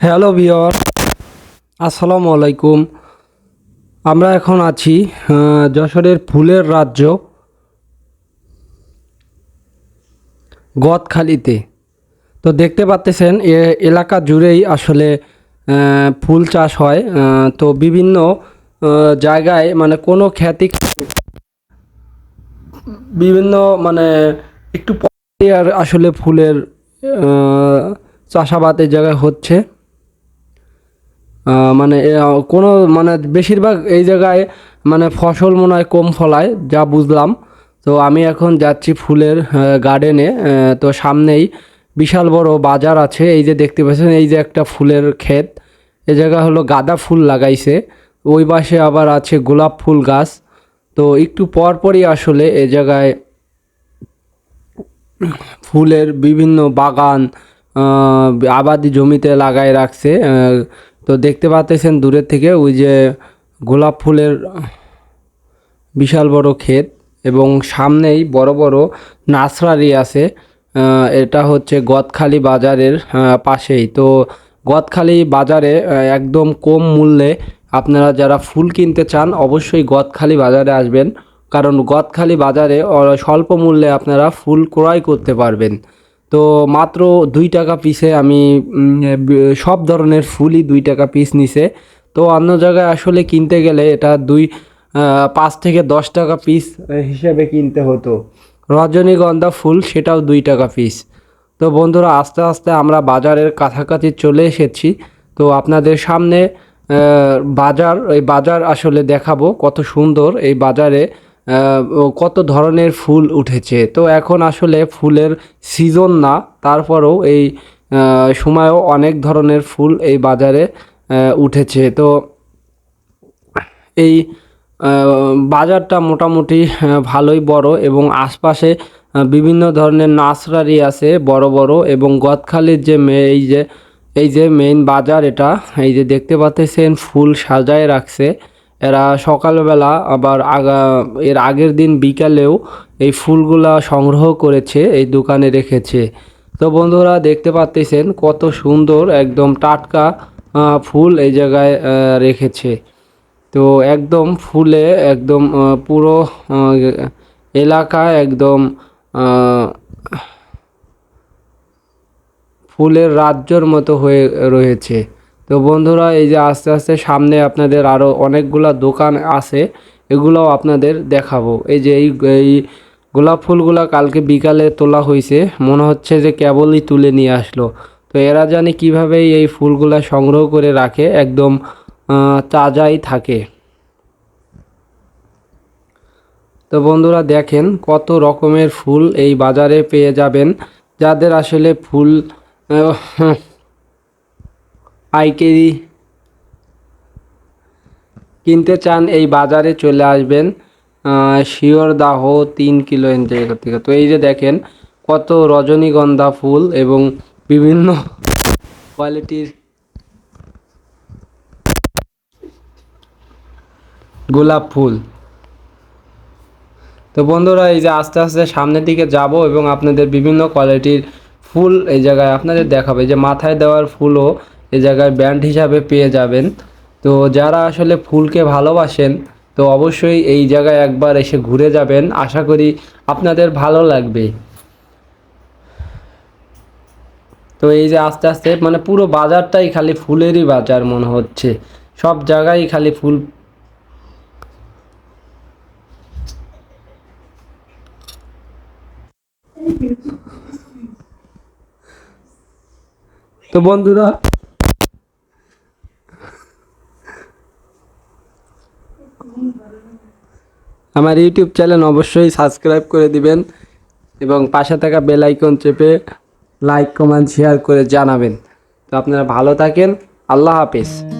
Hello বিয়র আসসালামু আলাইকুম। আমরা এখন আছি যশোরের ফুলের রাজ্য গদখালিতে। তো দেখতে পাচ্তেছেন এ এলাকা জুড়েই আসলে ফুল চাষ হয় তো বিভিন্ন জায়গায় মানে কোনো খ্যাতি বিভিন্ন মানে একটু আর আসলে ফুলের আহ, চাষাবাদ এই জায়গায় হচ্ছে। মানে এ, কোনো মানে বেশিরভাগ এই জায়গায় মানে ফসল মনে হয় কম ফলায় যা বুঝলাম। তো আমি এখন যাচ্ছি ফুলের গার্ডেনে তো সামনেই বিশাল বড় বাজার আছে। এই যে দেখতে পাচ্ছেন এই যে একটা ফুলের ক্ষেত। এই জায়গা হলো গাঁদা ফুল লাগাইছে। ওই পাশে আবার আছে গোলাপ ফুল গাছ। তো একটু পর পরই আসলে এ জায়গায় ফুলের বিভিন্ন বাগান আবাদি জমিতে লাগায় রাখছে। তো দেখতে পাচ্ছেন দূরের থেকে ওই যে গোলাপ ফুলের বিশাল বড় ক্ষেত এবং সামনেই বড় বড় নার্সারি আছে এটা হচ্ছে গদখালি বাজারের পাশেই। তো গদখালি বাজারে একদম কম মূল্যে আপনারা যারা ফুল কিনতে চান অবশ্যই গদখালি বাজারে আসবেন। কারণ গদখালি বাজারে স্বল্প মূল্যে আপনারা ফুল ক্রয় করতে পারবেন। তো মাত্র দুই টাকা পিসে আমি সব ধরনের ফুলই দুই টাকা পিস নিছে। তো অন্য জায়গায় আসলে কিনতে গেলে এটা দুই পাঁচ থেকে দশ টাকা পিস হিসেবে কিনতে হতো। রজনীগন্ধা ফুল, সেটাও দুই টাকা পিস তো বন্ধুরা, আস্তে আস্তে আমরা বাজারের কাছাকাছি চলে এসেছি। তো আপনাদের সামনে বাজার, এই বাজার আসলে দেখাবো কত সুন্দর। এই বাজারে কত ধরনের ফুল উঠেছে। তো এখন আসলে ফুলের সিজন না, তারপরেও এই সময়ও অনেক ধরনের ফুল এই বাজারে উঠেছে। তো এই বাজারটা মোটামুটি ভালোই বড় এবং আশপাশে বিভিন্ন ধরনের নার্সারি আছে বড় বড় এবং গদখালির যে মে- এই যে এই যে মেইন বাজার এটা, এই যে দেখতে পাচ্ছেন, ফুল সাজায় রাখছে। এরা সকালবেলা আবার আগা, এর আগের দিন বিকালেও এই ফুলগুলা সংগ্রহ করেছে, এই দোকানে রেখেছে। তো বন্ধুরা, দেখতে পাচ্ছেন কত সুন্দর একদম টাটকা ফুল এই জায়গায় রেখেছে। তো একদম ফুলে একদম পুরো এলাকা একদম ফুলের রাজ্যর মতো হয়ে রয়েছে। তো বন্ধুরা, এই যে আস্তে আস্তে সামনে আপনাদের আরও অনেকগুলা দোকান আছে, এগুলোও আপনাদের দেখাবো। এই যে এই এই গোলাপ ফুলগুলা কালকে বিকালে তোলা হয়েছে মনে হচ্ছে যে কেবলই তুলে নিয়ে আসলো। তো এরা জানি কীভাবে এই ফুলগুলা সংগ্রহ করে রাখে, একদম তাজাই থাকে। তো বন্ধুরা দেখেন কত রকমের ফুল এই বাজারে পেয়ে যাবেন। যাদের আসলে ফুল পাইকারি কিনতে চান এই বাজারে চলে আসবেন। শিওর দাহ তিন কিলো জায়গা থেকে। তো এই যে দেখেন, কত রজনীগন্ধা ফুল এবং বিভিন্ন কোয়ালিটির গোলাপ ফুল। তো বন্ধুরা, এই যে আস্তে আস্তে সামনের দিকে যাব এবং আপনাদের বিভিন্ন কোয়ালিটির ফুল এই জায়গায় আপনাদের দেখাবে। যে মাথায় দেওয়ার ফুলও এই জায়গায় ব্যান্ড হিসাবে পেয়ে যাবেন। তো যারা আসলে ফুলকে ভালোবাসেন, তো অবশ্যই এই জায়গায় একবার এসে ঘুরে যাবেন। আশা করি আপনাদের ভালো লাগবে। তো এই যে আস্তে আস্তে মানে পুরো বাজারটাই খালি ফুলেরই বাজার মনে হচ্ছে। সব জায়গায় খালি ফুল তো বন্ধুরা আমার ইউটিউব চ্যানেল অবশ্যই সাবস্ক্রাইব করে দিবেন এবং পাশে থাকা বেল আইকন চেপে লাইক, কমেন্ট শেয়ার করে জানাবেন। তো আপনারা ভালো থাকেন। আল্লাহ হাফিজ।